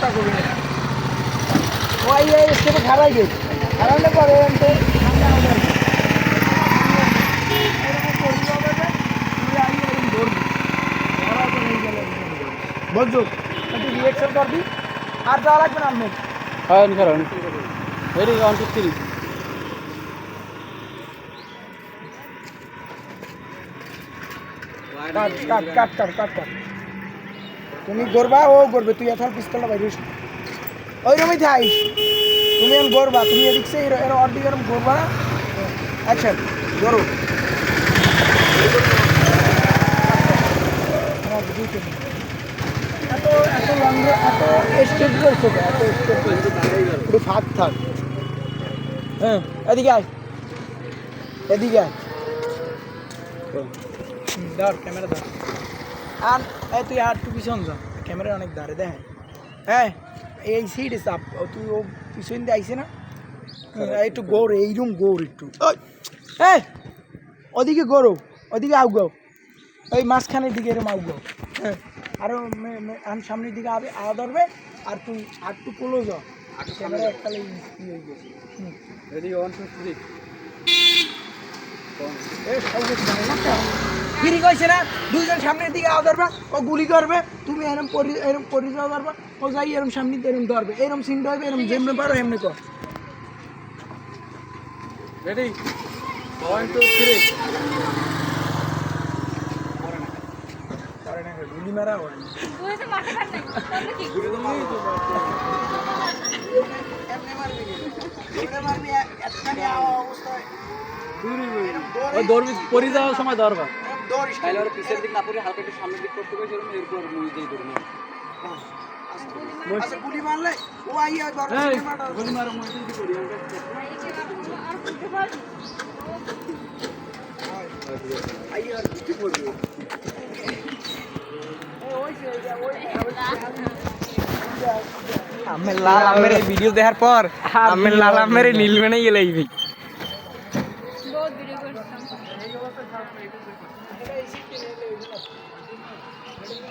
কথা কবি না। ওই এই স্টেপে খারাই গে খারাইলে পরে এনতে সামনে আমাদের বুঝছ একটু রিয়েকশন করবি? আর যাওয়া লাগবে না আমি হ্যাঁ কারণ ready one two three cut cut cut cut cut cut. তুমি গরবা, ও গরবে, তুই এথার পিস্তলটা বাইরে ওই রকমই থাইস তুমি এখন গরবা, তুমি এদিক সে এর অর্ধেক এরকম গরবা। না আচ্ছা গরো এত এত লং এত একটু ফাঁক থাক। হ্যাঁ এদিকে আয়। এদিকে আয়। ধর ক্যামেরা ধর আর এই তুই আর তুই পিছন যা। ক্যামেরা অনেক ধারে দেখ হ্যাঁ এই সিট চাপ। তুই ও পিছন দিয়ে আইসে না? হুম, একটু গৌর এইরকম গৌর একটু। এই ওদিকে গৌরব ওদিকে আউ গাও ওই মাঝখানের দিকে এরম আউ গাও হ্যাঁ আরও মে- মে- সামনের দিকে আবে আওয়া ধরবে। আর তুই আর একটু কোলো যা ক্যামেরা একটা হুম। ফিরি কইছে না দুইজন সামনের দিকে আওয়া ধরবা ও গুলি করবে তুমি এরম পরি এরম পরি যাওয়া ধরবা ও যাই এরম সামনে দিয়ে এরম ধরবে এরম সিন ধরবে এরম যেমনে পারো এমনি কর। রেডি ওয়ান টু থ্রি গুলি মারা হয় দৌড়বি পরি যাওয়ার সময় দৌড়িস তাহলে ওর পিছের দিক না পড়ে হালকা একটু সামনের দিক করতে গেছে এরপর মুই দিয়ে ধরে আচ্ছা গুলি মারলে? ও আইয়া ধরবে এই সিনেমাটা গুলি মারো মুই দিয়ে করি আর করতে পারবি আইয়া কি করবে? আমি লাল আমের ভিডিও দেখার পর আমি লাল আমের নীল মেনে গেলে এই বহুত ভিডিও করতাম এই নে গুলিটা মারবে হেডে নিতেছে ভালো তুমি ভালো আমি হেডে করব আবু আনি যাবে গুলিটা মারবে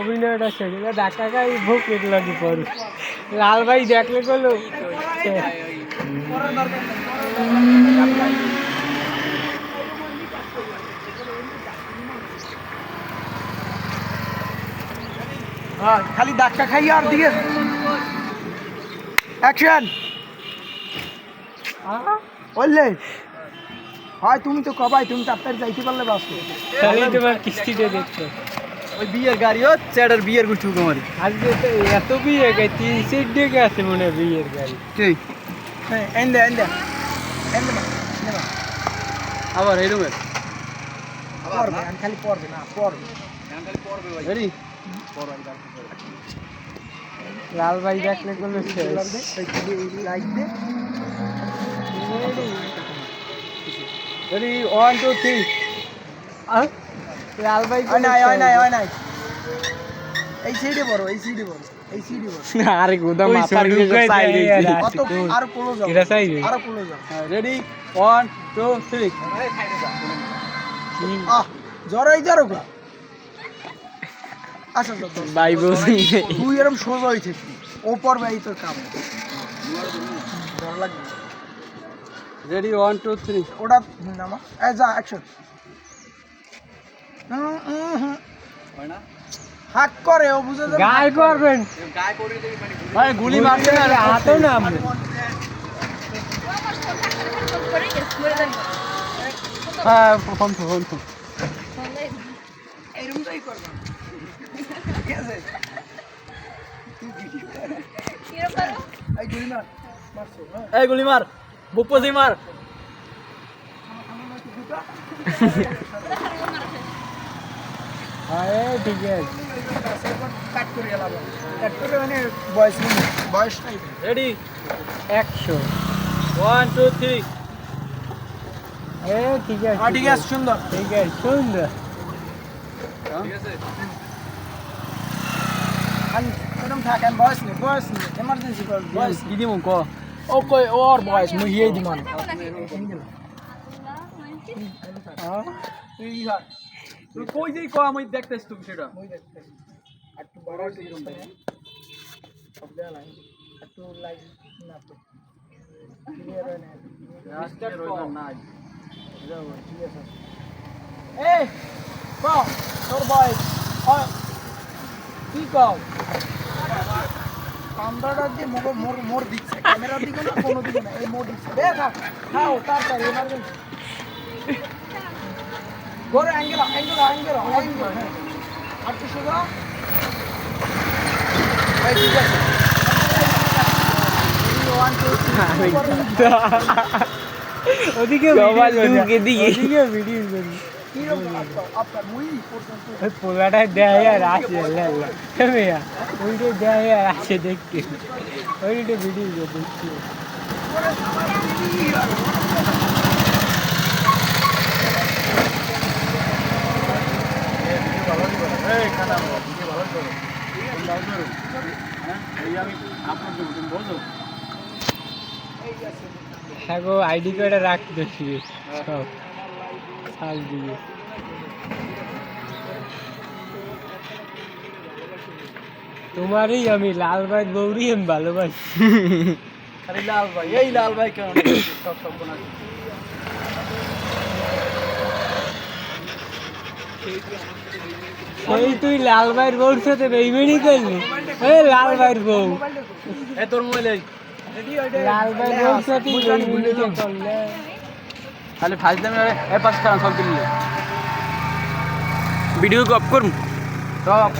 অভিনয়টা শেষ। ধাক্কা খাই ভোগ লাগি পড়ু লাল ভাই দেখলে গেলো। হ্যাঁ খালি ধাক্কা খাইয়া আর দিকে অ্যাকশন বললে হয় তুমি তো কবাই তুমি তাড়াতাড়ি যাইতে পারলে বাস। খালি তোমার কিস্তিতে দেখছ ওই বিয়ের গাড়ি ও চ্যাটার বিয়ের গুঠু কুমারি আজকে তো এত বিয়ে গাই তিন সিট ডেকে আছে মনে হয় বিয়ের গাড়ি। ঠিক হ্যাঁ এন্ডে এন্ডে এন্ডে মা আবার এই রুমের পড়বে আমি খালি পড়বে না পড়বে। রেডি? লাল ভাই দেখলে গেলো শেষ। লাইট দে রেডি ওয়ান টু থ্রি। আহ, লাল ভাই হয় নাই হয় নাই হয় নাই এই সাইডে বড় এই সাইডে বড় এই সাইডে বড় আরে গোদা মাথার সরু কিছু গায়ে চাই দেয় দিয়েছি। আর কত আর কোলো যাও এটা চাইবে? আর কোলো যাও। রেডি ওয়ান টু থ্রি আহ জড়াই যারো গা আচ্ছা। ভাই বলছি তুই এরকম সোজা থাকবি ও তোর কাম। ডর লাগবে রেডি ওয়ান টু থ্রি ওটা নামা। এই যা অ্যাকশন হাক করে ও বুঝে যাবে। গায়ে করবেন। ভাই গুলি মারছে না রে, হাতও না আপনি হ্যাঁ ফোন ফোন তো এইরকম ঠিক আছে? এই গুলি মার। মারছো হ্যাঁ? এই গুলি মার। বুক পজি মার। হ্যাঁ ঠিক আছে। কাট করে গেলাম কাট করে মানে রেডি একশো। ওয়ান টু থ্রি এ ঠিক আছে হ্যাঁ ঠিক আছে সুন্দর। ঠিক আছে সুন্দর। ঠিক আছে। আমি এরকম বয়স নেই বয়স নেই। এমার্জেন্সি কর বয়স কি দিমু ক ও। কই ওর বয়স মুই এই দিমান তুই হাট তুই কই যাই ক আমি দেখতেছ তুমি সেটা। মুই দেখতে একটু বড় হইছে সব দেয়া লাগে। একটু লাইক না তো। ক্লিয়ার হয় না। ঠিক আছে এই ক তোর বয়স? কি কও? কামড়াটা দিয়ে মোর মোর দিচ্ছে। ক্যামেরার দিকে না কোনো দিকে না এই মোর দিচ্ছে। দে থাক খাও তাড়াতাড়ি এমার্জেন্সি গোরে অ্যাঙ্গেল অ্যাঙ্গেল অ্যাঙ্গেল অ্যাঙ্গেল হ্যাঁ আর কিছু না এই ঠিক আছে ওয়ান টু ওদিকে সবার video ঢুকে করি। দিয়ে। ওদিকে ভিডিও করি কীরকম আপনার আপনার মুই পর্যন্ত ওই পোলাটা দেয় আর আসে লেলা মেয়া ওইটা দেয় আর আসে দেখতে ওইটা ভিডিও দেখছি এই আমি আপলোড দেবো তুমি বোঝো হ্যাঁ গো আইডি কার্ডে রাখতে শিখে সব। সাল দিয়ে। তোমারই আমি লাল ভাই গৌরী আমি ভালোবাসি। আরে লাল ভাই এই লাল ভাই কেন সব সব সেই তুই লাল ভাইয়ের বউর সাথে বেইমেনি করলি? এ লাল ভাইয়ের বউ। এ তোর মোবাইলে খালি ফাইজ দামে এ পাঁচ টাকা সব ভিডিও কপ করুন। সব।